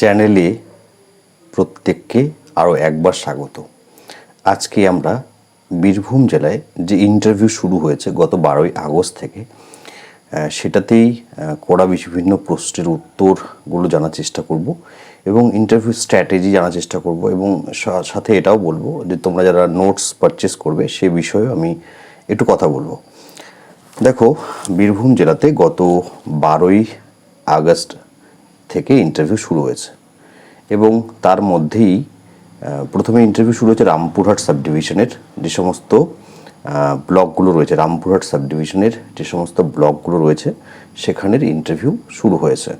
চ্যানেলে প্রত্যেককে আরও একবার স্বাগত। আজকে আমরা বীরভূম জেলায় যে ইন্টারভিউ শুরু হয়েছে গত বারোই আগস্ট থেকে সেটাতেই করা বিভিন্ন প্রশ্নের উত্তরগুলো জানার চেষ্টা করব এবং ইন্টারভিউ স্ট্র্যাটেজি জানার চেষ্টা করব এবং সাথে এটাও বলব যে তোমরা যারা নোটস পারচেস করবে সে বিষয়ে আমি একটু কথা বলব। দেখো, বীরভূম জেলাতে গত বারোই আগস্ট থেকে ইন্টারভিউ শুরু হয়েছে। এবং তার মধ্যেই প্রথমে ইন্টারভিউ শুরু হয়েছে রামপুরহাট সাব ডিভিশনের যে সমস্ত ব্লকগুলো রয়েছে। রামপুরহাট সাব ডিভিশনের যে সমস্ত ব্লকগুলো রয়েছে, সেখানের ইন্টারভিউ শুরু হয়েছে।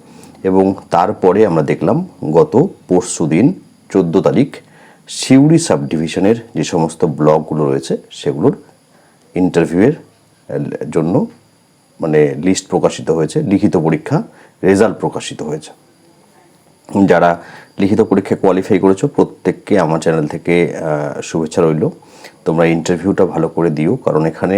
এবং তারপরে আমরা দেখলাম গত পরশু দিন, চোদ্দ তারিখ, সিউড়ি সাব ডিভিশনের যে সমস্ত ব্লকগুলো রয়েছে, সেগুলোর ইন্টারভিউয়ের জন্য মানে লিস্ট প্রকাশিত হয়েছে। লিখিত পরীক্ষা রেজাল্ট প্রকাশিত হয়েছে। যারা লিখিত পরীক্ষায় কোয়ালিফাই করেছ, প্রত্যেককে আমার চ্যানেল থেকে শুভেচ্ছা রইল। তোমরা ইন্টারভিউটা ভালো করে দিও, কারণ এখানে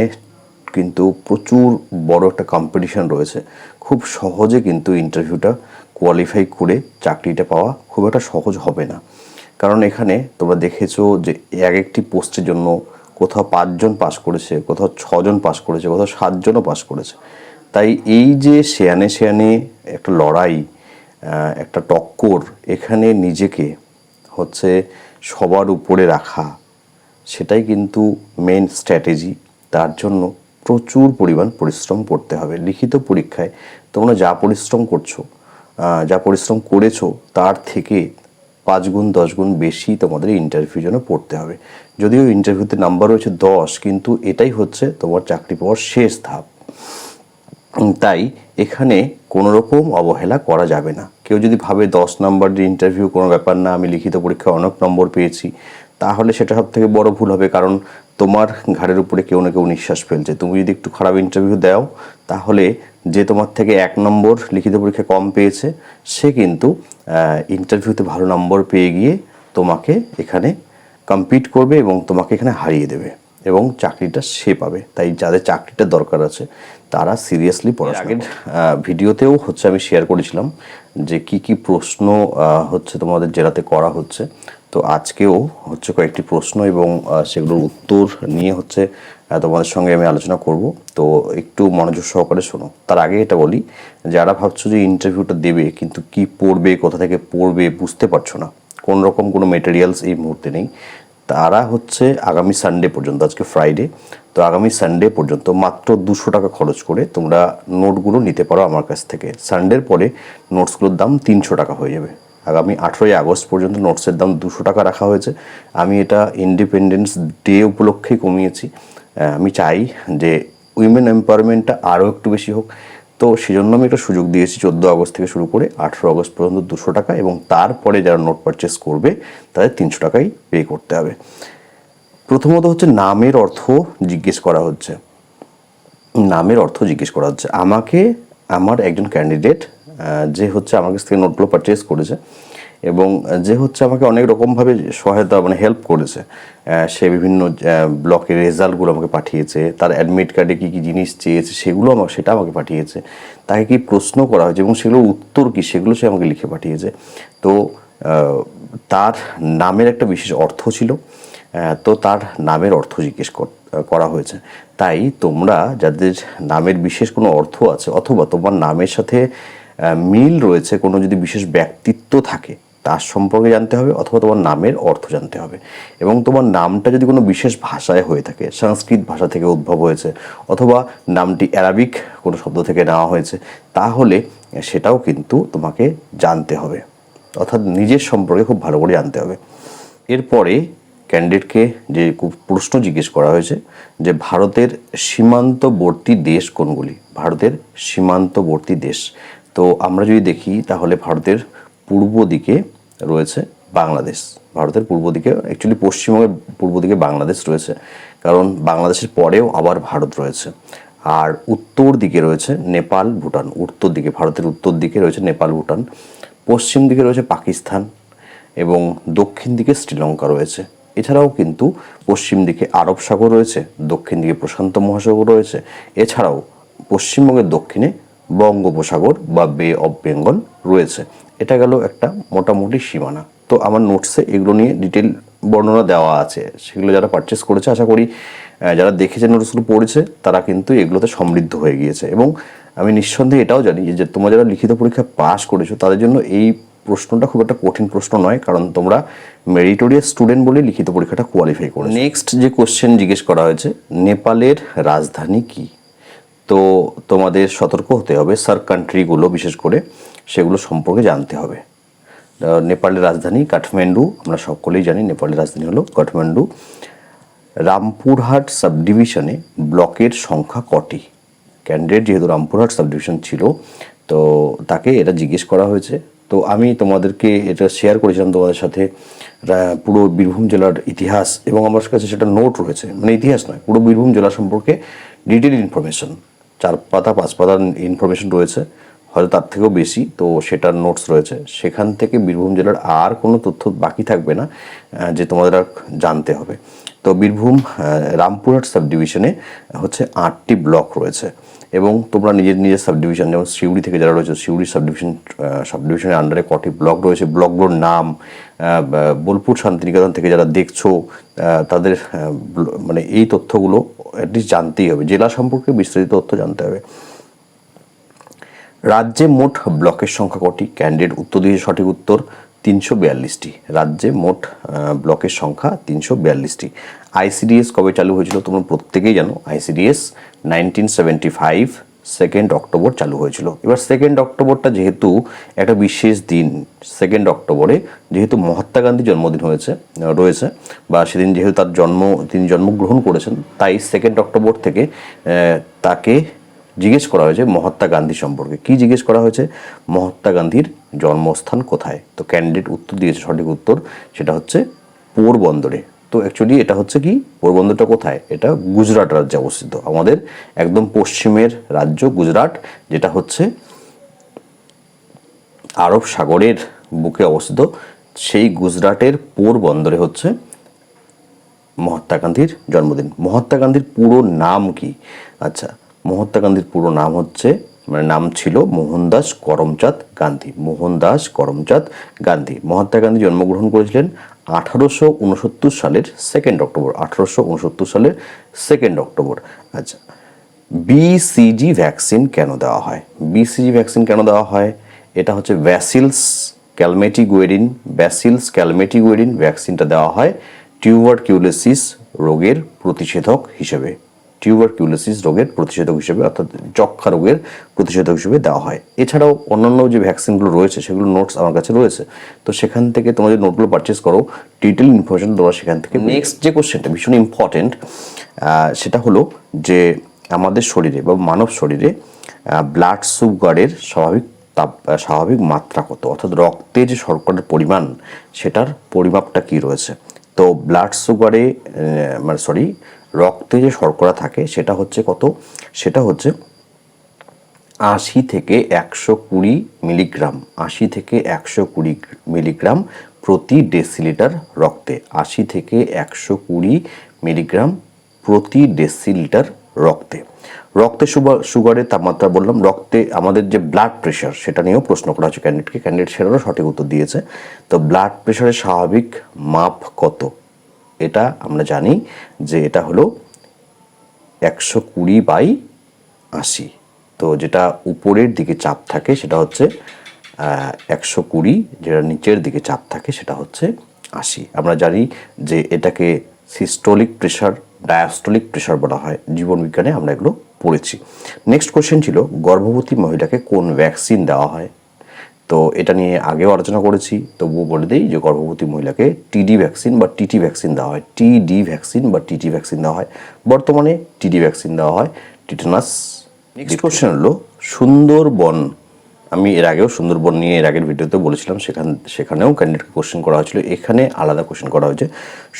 কিন্তু প্রচুর বড় একটা কম্পিটিশন রয়েছে। খুব সহজে কিন্তু ইন্টারভিউটা কোয়ালিফাই করে চাকরিটা পাওয়া খুব একটা সহজ হবে না। কারণ এখানে তোমরা দেখেছ যে এক একটি পোস্টের জন্য কোথাও পাঁচজন পাস করেছে, কোথাও ছজন পাস করেছে, কোথাও সাতজনও পাস করেছে। তাই এই যে শেয়ানে শেয়ানে একটা লড়াই একটা টক্কর এখানে নিজেকে হচ্ছে সবার উপরে রাখা, সেটাই কিন্তু মেন স্ট্র্যাটেজি তার জন্য প্রচুর পরিমাণ পরিশ্রম করতে হবে। লিখিত পরীক্ষায় তোমরা যা পরিশ্রম করছ যা পরিশ্রম করেছ, তার থেকে পাঁচ গুণ, দশ গুণ বেশি তোমাদের ইন্টারভিউ জন্য পড়তে হবে। যদিও ইন্টারভিউতে নাম্বার রয়েছে দশ, কিন্তু এটাই হচ্ছে তোমার চাকরি পাওয়ার শেষ ধাপ। তাই এখানে কোনো রকম অবহেলা করা যাবে না। কেউ যদি ভাবে দশ নম্বর দিয়ে ইন্টারভিউ কোনো ব্যাপার না, আমি লিখিত পরীক্ষায় অনেক নম্বর পেয়েছি, তাহলে সেটা সব থেকে বড় ভুল হবে। কারণ তোমার ঘাড়ের উপরে কেউ না কেউ নিঃশ্বাস ফেলছে। তুমি যদি একটু খারাপ ইন্টারভিউ দাও, তাহলে যে তোমার থেকে এক নম্বর লিখিত পরীক্ষা কম পেয়েছে, সে কিন্তু ইন্টারভিউতে ভালো নম্বর পেয়ে গিয়ে তোমাকে এখানে কম্পিট করবে এবং তোমাকে এখানে হারিয়ে দেবে এবং চাকরিটা সে পাবে। তাই যাদের চাকরিটা দরকার আছে তারা সিরিয়াসলি পড়াশোনা আগের ভিডিওতেও হচ্ছে আমি শেয়ার করেছিলাম যে কি কি প্রশ্ন হচ্ছে তোমাদের জেলাতে করা হচ্ছে। তো আজকেও হচ্ছে কয়েকটি প্রশ্ন এবং সেগুলোর উত্তর নিয়ে হচ্ছে তোমাদের সঙ্গে আমি আলোচনা করব। তো একটু মনোযোগ সহকারে শোনো। তার আগে এটা বলি যারা ভাবছ যে ইন্টারভিউটা দেবে কিন্তু কি পড়বে কোথা থেকে পড়বে বুঝতে পারছ না। কোন রকম কোনো মেটেরিয়ালস এই মুহূর্তে নেই। তারা হচ্ছে আগামী সানডে পর্যন্ত, আজকে ফ্রাইডে তো আগামী সানডে পর্যন্ত মাত্র দুশো টাকা খরচ করে তোমরা নোটগুলো নিতে পারো আমার কাছ থেকে। সানডের পরে নোটসগুলোর দাম তিনশো টাকা হয়ে যাবে। আগামী আঠেরোই আগস্ট পর্যন্ত নোটসের দাম দুশো টাকা রাখা হয়েছে। আমি এটা ইন্ডিপেন্ডেন্স ডে উপলক্ষে কমিয়েছি। আমি চাই যে উইমেন এম্পাওয়ারমেন্টটা আরও একটু বেশি হোক। তো সেই জন্য আমি একটা সুযোগ দিয়েছি চোদ্দ আগস্ট থেকে শুরু করে আঠেরো আগস্ট পর্যন্ত দুশো টাকা এবং তারপরে যারা নোট পারচেস করবে, তাদের তিনশো টাকাই পে করতে হবে। প্রথমত হচ্ছে নামের অর্থ জিজ্ঞেস করা হচ্ছে। নামের অর্থ জিজ্ঞেস করা হচ্ছে। আমাকে, আমার একজন ক্যান্ডিডেট যে হচ্ছে আমার কাছ থেকে নোটগুলো পারচেস করেছে এবং যে হচ্ছে আমাকে অনেক রকমভাবে সহায়তা মানে হেল্প করেছে। সে বিভিন্ন ব্লকের রেজাল্টগুলো আমাকে পাঠিয়েছে, তার অ্যাডমিট কার্ডে কী কী জিনিস চেয়েছে সেগুলো আমাকে, সেটা আমাকে পাঠিয়েছে। তাকে কি প্রশ্ন করা হয়েছে এবং সেগুলোর উত্তর কী সেগুলো সে আমাকে লিখে পাঠিয়েছে। তো তার নামের একটা বিশেষ অর্থ ছিল। তো তার নামের অর্থ জিজ্ঞেস কর- করা হয়েছে। তাই তোমরা যাদের নামের বিশেষ কোনো অর্থ আছে অথবা তোমার নামের সাথে মিল রয়েছে, কোনো যদি বিশেষ ব্যক্তিত্ব থাকে তার সম্পর্কে জানতে হবে অথবা তোমার নামের অর্থ জানতে হবে। এবং তোমার নামটা যদি কোনো বিশেষ ভাষায় হয়ে থাকে, সংস্কৃত ভাষা থেকে উদ্ভব হয়েছে অথবা নামটি অ্যারাবিক কোনো শব্দ থেকে নেওয়া হয়েছে, তাহলে সেটাও কিন্তু তোমাকে জানতে হবে। অর্থাৎ নিজের সম্পর্কে খুব ভালো করে জানতে হবে। এরপরে ক্যান্ডিডেটকে যে প্রশ্ন জিজ্ঞেস করা হয়েছে যে, ভারতের সীমান্তবর্তী দেশ কোনগুলি? ভারতের সীমান্তবর্তী দেশ। তো আমরা যদি দেখি, তাহলে ভারতের পূর্ব দিকে রয়েছে বাংলাদেশ। ভারতের পূর্ব দিকে অ্যাকচুয়ালি পশ্চিমবঙ্গের পূর্ব দিকে বাংলাদেশ রয়েছে। কারণ বাংলাদেশের পরেও আবার ভারত রয়েছে। আর উত্তর দিকে রয়েছে নেপাল, ভুটান। উত্তর দিকে, ভারতের উত্তর দিকে রয়েছে নেপাল, ভুটান। পশ্চিম দিকে রয়েছে পাকিস্তান এবং দক্ষিণ দিকে শ্রীলঙ্কা রয়েছে। এছাড়াও কিন্তু পশ্চিম দিকে আরব সাগর রয়েছে, দক্ষিণ দিকে প্রশান্ত মহাসাগর রয়েছে। এছাড়াও পশ্চিমবঙ্গের দক্ষিণে বঙ্গোপসাগর বা বে অফ বেঙ্গল রয়েছে। এটা গেল একটা মোটামুটি সীমানা। তো আমার নোটসে এগুলো নিয়ে ডিটেল বর্ণনা দেওয়া আছে। সেগুলো যারা পারচেস করেছে, আশা করি যারা দেখেছে নোটসগুলো পড়েছে, তারা কিন্তু এগুলোতে সমৃদ্ধ হয়ে গিয়েছে। এবং আমি নিঃসন্দেহে এটাও জানি যে তোমরা যারা লিখিত পরীক্ষা পাস করেছ, তাদের জন্য এই প্রশ্নটা খুব একটা কঠিন প্রশ্ন নয়, কারণ তোমরা মেরিটোরিয়াস স্টুডেন্ট বলে লিখিত পরীক্ষাটা কোয়ালিফাই করো নেক্সট যে কোশ্চেন জিজ্ঞেস করা হয়েছে, নেপালের রাজধানী কি? তো তোমাদের সতর্ক হতে হবে। সার কান্ট্রিগুলো বিশেষ করে সেগুলো সম্পর্কে জানতে হবে। নেপালের রাজধানী কাঠমান্ডু, আমরা সকলেই জানি নেপালের রাজধানী হলো কাঠমান্ডু। রামপুরহাট সাব ডিভিশনে ব্লকের সংখ্যা কটি? ক্যান্ডিডেট যেহেতু রামপুরহাট সাব ডিভিশন ছিল, তো তাকে এটা জিজ্ঞেস করা হয়েছে। তো আমি তোমাদেরকে এটা শেয়ার করেছিলাম তোমাদের সাথে পুরো বীরভূম জেলার ইতিহাস এবং আমার কাছে সেটা নোট রয়েছে। মানে ইতিহাস নয়, পুরো বীরভূম জেলা সম্পর্কে ডিটেল ইনফরমেশন চার পাতা পাঁচ পাতার ইনফরমেশন রয়েছে। হয়তো তার থেকেও বেশি, তো সেটার নোটস রয়েছে। সেখান থেকে বীরভূম জেলার আর কোনো তথ্য বাকি থাকবে না যে তোমাদের আর জানতে হবে। তো বীরভূম রামপুরহাট সাব ডিভিশনে হচ্ছে আটটি ব্লক রয়েছে এবং তোমরা নিজের নিজের সাব ডিভিশন যেমন সিউড়ি থেকে যারা রয়েছে, সিউড়ি সাব ডিভিশন সাব ডিভিশনের আন্ডারে কটি ব্লক রয়েছে। ব্লকগুলোর নাম বোলপুর, শান্তিনিকেতন থেকে যারা দেখছ তাদের মানে এই তথ্যগুলো অ্যাটলিস্ট জানতেই হবে। জেলা সম্পর্কে বিস্তারিত তথ্য জানতে হবে। রাজ্যে মোট ব্লকের সংখ্যা কটি? ক্যান্ডিডেট উত্তর দিয়েছে সঠিক উত্তর তিনশো বিয়াল্লিশটি। রাজ্যে মোট ব্লকের সংখ্যা তিনশো বিয়াল্লিশটি। আইসিডিএস কবে চালু হয়েছিল তোমরা প্রত্যেকেই জানো। ICDS nineteen seventy five second October চালু হয়েছিল। এবার সেকেন্ড অক্টোবরটা যেহেতু একটা বিশেষ দিন সেকেন্ড অক্টোবরে যেহেতু মহাত্মা গান্ধীর জন্মদিন হয়েছে রয়েছে, বা সেদিন যেহেতু তার জন্ম, তিনি জন্মগ্রহণ করেছেন, তাই সেকেন্ড অক্টোবর থেকে তাকে জিজ্ঞেস করা হয়েছে মহাত্মা গান্ধী সম্পর্কে। কি জিজ্ঞেস করা হয়েছে? মহাত্মা গান্ধীর জন্মস্থান কোথায়? তো ক্যান্ডিডেট উত্তর দিয়েছে, সঠিক উত্তর সেটা হচ্ছে পোরবন্দরে। তো অ্যাকচুয়ালি এটা হচ্ছে কি? পোরবন্দরটা কোথায়? এটা গুজরাট রাজ্যে অবস্থিত। আমাদের একদম পশ্চিমের রাজ্য গুজরাট, যেটা হচ্ছে আরব সাগরের বুকে অবস্থিত। সেই গুজরাটের পোরবন্দরে হচ্ছে মহাত্মা গান্ধীর জন্মদিন। মহাত্মা গান্ধীর পুরো নাম কি? আচ্ছা মহাত্মা গান্ধীর পুরো নাম হচ্ছে মানে নাম ছিল মোহনদাস করমচাঁদ গান্ধী, মোহনদাস করমচাঁদ গান্ধী। মহাত্মা গান্ধী জন্মগ্রহণ করেছিলেন আঠারোশো উনসত্তর সালের সেকেন্ড অক্টোবর আঠারোশো উনসত্তর সালের সেকেন্ড অক্টোবর আচ্ছা বিসিজি ভ্যাকসিন কেন দেওয়া হয়? বিসিজি ভ্যাকসিন কেন দেওয়া হয়? এটা হচ্ছে ভ্যাসিলস ক্যালমেটিগুয়েরিন ব্যাসিলস ক্যালমেটিগুয়েরিন ভ্যাকসিনটা দেওয়া হয় টিউবারকিউলোসিস রোগের প্রতিষেধক হিসেবে। টিউবারকিউলোসিস রোগের প্রতিষেধক হিসেবে, অর্থাৎ যক্ষা রোগের প্রতিষেধক হিসেবে দেওয়া হয়। এছাড়াও অন্যান্য যে ভ্যাকসিনগুলো রয়েছে, সেগুলো নোটস আমার কাছে রয়েছে। তো সেখান থেকে তোমরা যে নোটগুলো পারচেস করো ডিটেল ইনফরমেশন তোমরা সেখান থেকে নেক্সট যে কোশ্চেনটা ভীষণ ইম্পর্টেন্ট সেটা হলো যে আমাদের শরীরে বা মানব শরীরে ব্লাড সুগারের স্বাভাবিক তাপ স্বাভাবিক মাত্রা কত? অর্থাৎ রক্তে যে শর্করার পরিমাণ, সেটার পরিমাপটা কি রয়েছে? তো ব্লাড সুগারে মানে সরি রক্তে যে শর্করা থাকে, সেটা হচ্ছে কত? সেটা হচ্ছে আশি থেকে একশো কুড়ি মিলিগ্রাম। আশি থেকে একশো কুড়ি মিলিগ্রাম প্রতি ডেসিলিটার রক্তে। আশি থেকে একশো কুড়ি মিলিগ্রাম প্রতি ডেসিলিটার রক্তে। রক্তে সুগা- সুগারের তাপমাত্রা বললাম, রক্তে আমাদের যে ব্লাড প্রেশার সেটা নিয়েও প্রশ্ন করা হচ্ছে ক্যান্ডিডেটকে ক্যান্ডিডেট সেটারও সঠিক উত্তর দিয়েছে। তো ব্লাড প্রেশারের স্বাভাবিক মাপ কত? এটা আমরা জানি যে এটা হলো একশো কুড়ি বাই আশি। তো যেটা উপরের দিকে চাপ থাকে সেটা হচ্ছে একশো কুড়ি, যেটা নিচের দিকে চাপ থাকে সেটা হচ্ছে আশি। আমরা জানি যে এটাকে সিস্টোলিক প্রেশার ডায়াস্টোলিক প্রেশার বলা হয় জীবনবিজ্ঞানে আমরা এগুলো পড়েছি। নেক্সট কোশ্চেন ছিল, গর্ভবতী মহিলাকে কোন ভ্যাকসিন দেওয়া হয়? তো এটা নিয়ে আগেও আলোচনা করেছি তবুও বলে দিই যে গর্ভবতী মহিলাকে টিডি ভ্যাকসিন বা টিটি ভ্যাকসিন দেওয়া হয়। টিডি ভ্যাকসিন বা টিটি ভ্যাকসিন দেওয়া হয়। বর্তমানে টিডি ভ্যাকসিন দেওয়া হয় টিটানাস নেক্সট কোশ্চেন হলো সুন্দরবন। আমি এর আগেও সুন্দরবন নিয়ে এর আগের ভিডিওতে বলেছিলাম সেখান সেখানেও ক্যান্ডিডেটকে কোশ্চেন করা হয়েছিল। এখানে আলাদা কোশ্চেন করা হয়েছে।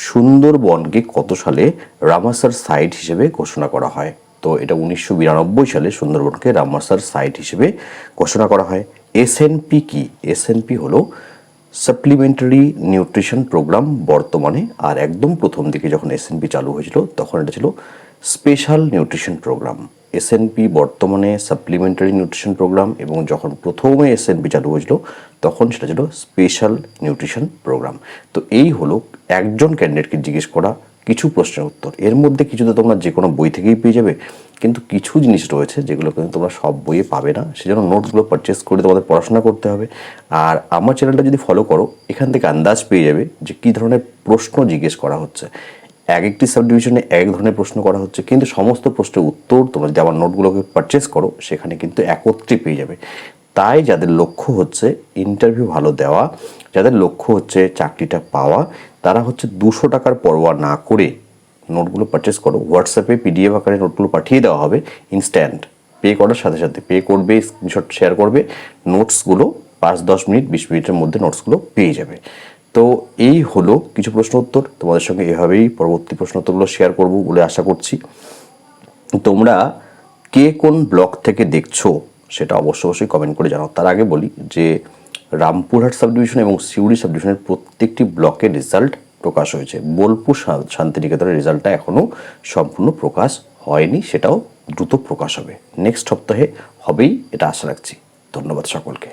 সুন্দরবনকে কত সালে রামাসার সাইট হিসেবে ঘোষণা করা হয়? তো এটা উনিশশো বিরানব্বই সালে সুন্দরবনকে রামাসার সাইট হিসেবে ঘোষণা করা হয়। এসএনপি কি? এসএনপি হলো সাপ্লিমেন্টারি নিউট্রিশন প্রোগ্রাম বর্তমানে, আর একদম প্রথম দিকে যখন এসএনপি চালু হয়েছিল, তখন এটা ছিল স্পেশাল নিউট্রিশন প্রোগ্রাম এসএনপি বর্তমানে সাপ্লিমেন্টারি নিউট্রিশন প্রোগ্রাম এবং যখন প্রথমে এসএনপি চালু হয়েছিল, তখন সেটা ছিল স্পেশাল নিউট্রিশন প্রোগ্রাম তো এই হলো একজন ক্যান্ডিডেটকে জিজ্ঞেস করা কিছু প্রশ্নের উত্তর। এর মধ্যে কিছু তো তোমরা যে কোনো বই থেকেই পেয়ে যাবে, কিন্তু কিছু জিনিস রয়েছে যেগুলো কিন্তু তোমরা সব বইয়ে পাবে না, সেজন্য নোটসগুলো পারচেস করে তোমাদের পড়াশোনা করতে হবে। আর আমার চ্যানেলটা যদি ফলো করো, এখান থেকে আন্দাজ পেয়ে যাবে যে কী ধরনের প্রশ্ন জিজ্ঞেস করা হচ্ছে। এক একটি সাব ডিভিশনে এক ধরনের প্রশ্ন করা হচ্ছে, কিন্তু সমস্ত প্রশ্নের উত্তর তোমরা যদি আমার নোটগুলোকে পারচেস করো, সেখানে কিন্তু একত্রে পেয়ে যাবে। তাই যাদের লক্ষ্য হচ্ছে ইন্টারভিউ ভালো দেওয়া, যাদের লক্ষ্য হচ্ছে চাকরিটা পাওয়া, তারা হচ্ছে দুশো টাকার পরোয়া না করে নোটগুলো পারচেস করো। হোয়াটসঅ্যাপে পিডিএফ আকারে নোটগুলো পাঠিয়ে দেওয়া হবে ইনস্ট্যান্ট পে করার সাথে সাথে পে করবে স্ক্রিনশট শেয়ার করবে, নোটসগুলো পাঁচ, দশ মিনিট, বিশ মিনিটের মধ্যে নোটসগুলো পেয়ে যাবে। তো এই হলো কিছু প্রশ্ন উত্তর। তোমাদের সঙ্গে এভাবেই পরবর্তী প্রশ্ন উত্তরগুলো শেয়ার করব বলে আশা করছি। তোমরা কে কোন ব্লক থেকে দেখছ? সেটা অবশ্য অবশ্যই কমেন্ট করে জানাও। তার আগে বলি যে রামপুরহাট সাব ডিভিশন এবং সিউড়ি সাব ডিভিশনের প্রত্যেকটি ব্লকের রেজাল্ট প্রকাশ হয়েছে। বোলপুর শান্তিনিকেতনের রেজাল্টটা এখনও সম্পূর্ণ প্রকাশ হয়নি, সেটাও দ্রুত প্রকাশ হবে। নেক্সট সপ্তাহে হবেই, এটা আশা রাখছি। ধন্যবাদ সকলকে।